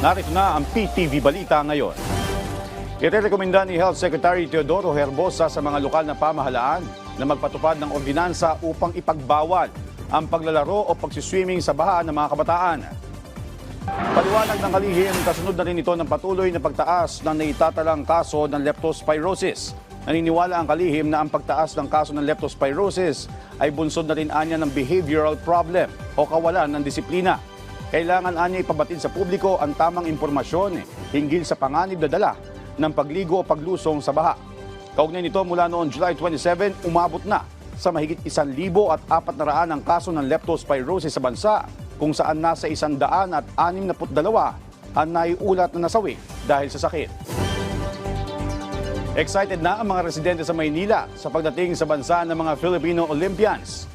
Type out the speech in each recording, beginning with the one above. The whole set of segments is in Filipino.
Narito na ang PTV Balita ngayon. Irerekomenda ni Health Secretary Teodoro Herbosa sa mga lokal na pamahalaan na magpatupad ng ordinansa upang ipagbawal ang paglalaro o pagsiswimming sa bahaan ng mga kabataan. Paliwanag ng kalihim, kasunod na rin ito ng patuloy na pagtaas ng naitatalang kaso ng leptospirosis. Naniniwala ang kalihim na ang pagtaas ng kaso ng leptospirosis ay bunsod na rin anya ng behavioral problem o kawalan ng disiplina. Kailangan anya ipabatid sa publiko ang tamang impormasyon eh, hinggil sa panganib na dala ng pagligo o paglusong sa baha. Kaugnay nito mula noong July 27, umabot na sa mahigit 1,000 at 400 ang kaso ng leptospirosis sa bansa kung saan nasa 162 ang naiulat na nasawi dahil sa sakit. Excited na ang mga residente sa Maynila sa pagdating sa bansa ng mga Filipino Olympians.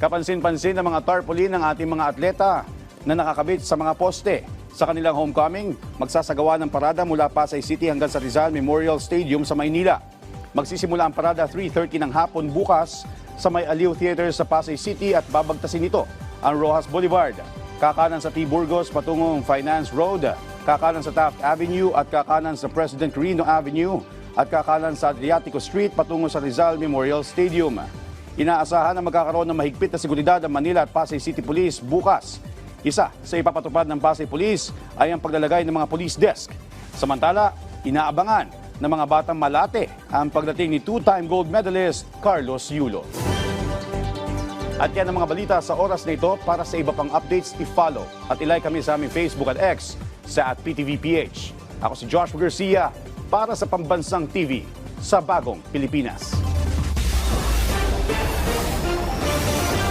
Kapansin-pansin ng mga tarpaulin ng ating mga atleta na nakakabit sa mga poste. Sa kanilang homecoming, magsasagawa ng parada mula Pasay City hanggang sa Rizal Memorial Stadium sa Maynila. Magsisimula ang parada 3.30 ng hapon bukas sa May Aliw Theater sa Pasay City at babagtasin ito ang Rojas Boulevard. Kakanan sa T. Burgos patungong Finance Road, kakanan sa Taft Avenue at kakanan sa President Quirino Avenue at kakanan sa Adriatico Street patungo sa Rizal Memorial Stadium. Inaasahan na magkakaroon ng mahigpit na seguridad ang Manila at Pasay City Police bukas. Isa sa ipapatupad ng Pasay Police ay ang paglalagay ng mga police desk. Samantala, inaabangan ng mga batang malate ang pagdating ni two-time gold medalist Carlos Yulo. At yan ang mga balita sa oras na ito para sa iba pang updates, i-follow at ilike kami sa aming Facebook at X sa at PTVPH. Ako si Joshua Garcia para sa Pambansang TV sa Bagong Pilipinas.